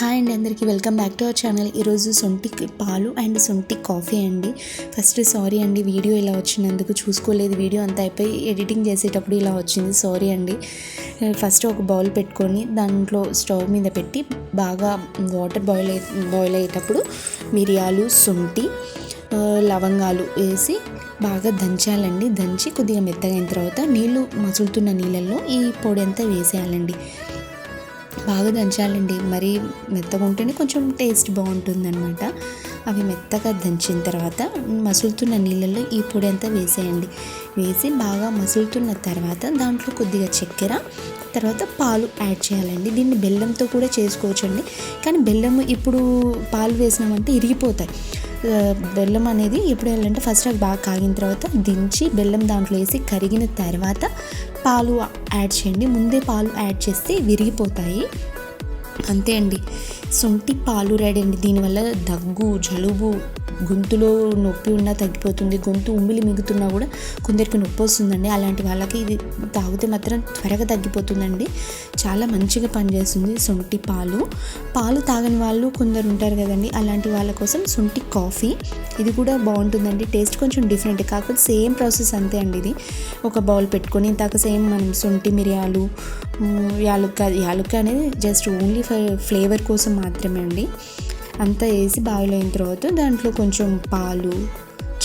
Hi అండి అందరికీ. Welcome back to our channel. ఈరోజు సొంటి పాలు అండ్ సొంటి కాఫీ అండి. ఫస్ట్ సారీ అండి వీడియో ఇలా వచ్చినందుకు చూసుకోలేదు. వీడియో అంతా అయిపోయి ఎడిటింగ్ చేసేటప్పుడు ఇలా వచ్చింది. సారీ అండి. ఫస్ట్ ఒక బౌల్ పెట్టుకొని దాంట్లో స్టవ్ మీద పెట్టి బాగా వాటర్ బాయిల్ బాయిల్ అయ్యేటప్పుడు మిరియాలు సొంటి లవంగాలు వేసి బాగా దంచాలండి. దంచి కొద్దిగా మెత్తగైన తర్వాత నీళ్ళు మసులుతున్న నీళ్ళల్లో ఈ పొడి అంతా వేసేయాలండి. బాగా దంచాలండి. మరి మెత్తగా ఉంటేనే కొంచెం టేస్ట్ బాగుంటుందన్నమాట. అవి మెత్తగా దంచిన తర్వాత మసులుతున్న నీళ్ళల్లో ఈ పొడి అంతా వేసేయండి. వేసి బాగా మసులుతున్న తర్వాత దాంట్లో కొద్దిగా చక్కెర తర్వాత పాలు యాడ్ చేయాలండి. దీన్ని బెల్లంతో కూడా చేసుకోవచ్చండి. కానీ బెల్లం ఇప్పుడు పాలు వేసినామంటే ఇరిగిపోతాయి. బెల్లం అనేది ఎప్పుడు వెళ్ళాలంటే ఫస్ట్ అవి బాగా కాగిన తర్వాత దించి బెల్లం దాంట్లో వేసి కరిగిన తర్వాత పాలు యాడ్ చేయండి. ముందే పాలు యాడ్ చేస్తే విరిగిపోతాయి. అంతే అండి. సొంటి పాలు రెడీ అండి దీనివల్ల దగ్గు జలుబు గొంతులో నొప్పి ఉన్నా తగ్గిపోతుంది గొంతు ఉమ్మిలి మిగుతున్నా కూడా కొందరికి నొప్పి వస్తుందండి. అలాంటి వాళ్ళకి ఇది తాగితే మాత్రం త్వరగా తగ్గిపోతుందండి. చాలా మంచిగా పనిచేస్తుంది సొంటి పాలు. పాలు తాగని వాళ్ళు కొందరు ఉంటారు కదండి అలాంటి వాళ్ళ కోసం సొంటి కాఫీ. ఇది కూడా బాగుంటుందండి టేస్ట్ కొంచెం డిఫరెంట్. కాకపోతే సేమ్ ప్రాసెస్ అంతే అండి ఇది. ఒక బౌల్ పెట్టుకొని ఇంతాక సేమ్ మనం సొంటి మిరియాలు యాలుక్క యాలుక్క అనేది జస్ట్ ఓన్లీ ఫర్ ఫ్లేవర్ కోసం మాత్రమే అండి. అంతా వేసి బాయిల్ అయిన తర్వాత దాంట్లో కొంచెం పాలు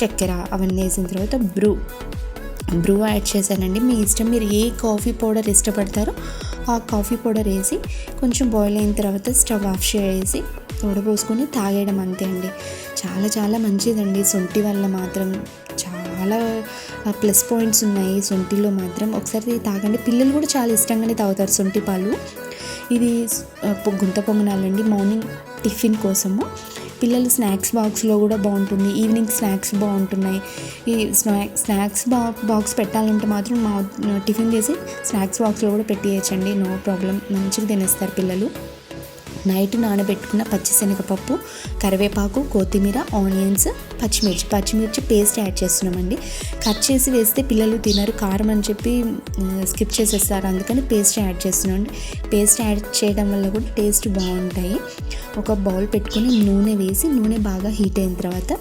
చక్కెర అవన్నీ వేసిన తర్వాత బ్రూ. బ్రూ యాడ్ చేశానండి. మీ ఇష్టం మీరు ఏ కాఫీ పౌడర్ ఇష్టపడతారో ఆ కాఫీ పౌడర్ వేసి కొంచెం బాయిల్ అయిన తర్వాత స్టవ్ ఆఫ్ చేసి తోడపోసుకొని తాగేయడం అంతే అండి. చాలా చాలా మంచిదండి. సొంటి వల్ల మాత్రం చాలా ప్లస్ పాయింట్స్ ఉన్నాయి. సొంటిలో మాత్రం ఒకసారి తాగండి. పిల్లలు కూడా చాలా ఇష్టంగానే తాగుతారు సొంటి పాలు. ఇది గుంత పొంగనాలండి మార్నింగ్ టిఫిన్ కోసము. పిల్లలు స్నాక్స్ బాక్స్లో కూడా బాగుంటుంది. ఈవినింగ్ స్నాక్స్ బాగుంటున్నాయి. ఈ స్నాక్ స్నాక్స్ బా బాక్స్ పెట్టాలంటే మాత్రం మా టిఫిన్ చేసి స్నాక్స్ బాక్స్లో కూడా పెట్టేయచ్చండి. No problem. మంచిగా తినేస్తారు పిల్లలు. నైట్ నానబెట్టుకున్న పచ్చిశనగపప్పు కరివేపాకు కొత్తిమీర ఆనియన్స్ పచ్చిమిర్చి. పచ్చిమిర్చి పేస్ట్ యాడ్ చేస్తున్నామండి. కట్ చేసి వేస్తే పిల్లలు తినరు కారం అని చెప్పి స్కిప్ చేసేస్తారు. అందుకని పేస్ట్ యాడ్ చేస్తున్నాం పేస్ట్ యాడ్ చేయడం వల్ల కూడా టేస్ట్ బాగుంటాయి. ఒక బౌల్ పెట్టుకొని నూనె వేసి నూనె బాగా హీట్ అయిన తర్వాత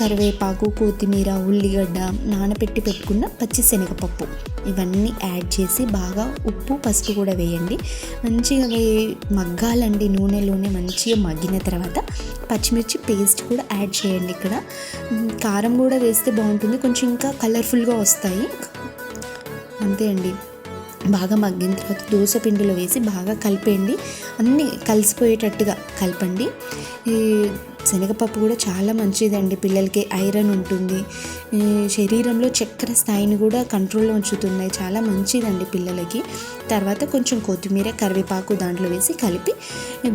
కరివేపాకు కొత్తిమీర ఉల్లిగడ్డ నానబెట్టి పెట్టుకున్న పచ్చిశనగపప్పు. ఇవన్నీ యాడ్ చేసి బాగా ఉప్పు పసుపు కూడా వేయండి. మంచిగా వే మగ్గాలండి నూనెలోనే మంచిగా మగ్గిన తర్వాత పచ్చిమిర్చి పేస్ట్ కూడా యాడ్ చేయండి ఇక్కడ. కారం కూడా వేస్తే బాగుంటుంది. కొంచెం ఇంకా కలర్ఫుల్గా వస్తాయి. అంతే అండి. బాగా మగ్గిన తర్వాత దోశ పిండిలో వేసి బాగా కలిపేయండి. అన్నీ కలిసిపోయేటట్టుగా కలపండి. ఈ శనగపప్పు కూడా చాలా మంచిదండి. పిల్లలకి ఐరన్ ఉంటుంది. శరీరంలో చక్కెర స్థాయిని కూడా కంట్రోల్లో ఉంచుతున్నాయి. చాలా మంచిదండి పిల్లలకి. తర్వాత కొంచెం కొత్తిమీర కరివేపాకు దాంట్లో వేసి కలిపి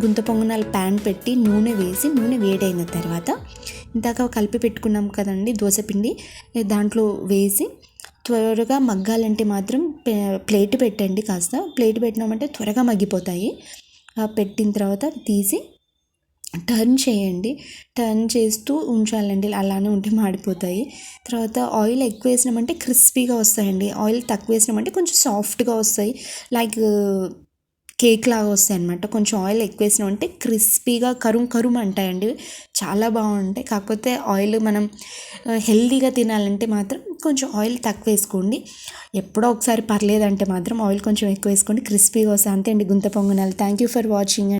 గుంత పొంగనాలు ప్యాన్ పెట్టి నూనె వేసి నూనె వేడైన తర్వాత ఇందాక కలిపి పెట్టుకున్నాం కదండి దోశపిండి దాంట్లో వేసి త్వరగా మగ్గాలంటే మాత్రం ప్లేట్ పెట్టండి కాస్త. ప్లేట్ పెట్టినామంటే త్వరగా మగ్గిపోతాయి. ఆ పెట్టిన తర్వాత తీసి టర్న్ చేయండి. టర్న్ చేస్తూ ఉంచాలండి. అలానే ఉంటే మాడిపోతాయి. తర్వాత ఆయిల్ ఎక్కువ వేసినామంటే క్రిస్పీగా వస్తాయండి. ఆయిల్ తక్కువ వేసినామంటే కొంచెం సాఫ్ట్గా వస్తాయి. లైక్ కేక్ లాగా వస్తాయి అనమాట కొంచెం ఆయిల్ ఎక్కువ వేసినామంటే క్రిస్పీగా కరుం కరుం అంటాయండి. చాలా బాగుంటాయి. కాకపోతే ఆయిల్ మనం హెల్దీగా తినాలంటే మాత్రం కొంచెం ఆయిల్ తక్కువ వేసుకోండి. ఎప్పుడో ఒకసారి పర్లేదంటే మాత్రం ఆయిల్ కొంచెం ఎక్కువ వేసుకోండి. క్రిస్పీగా వస్తాయి. అంతే అండి. గుంత పొంగనాలు. Thank you for watching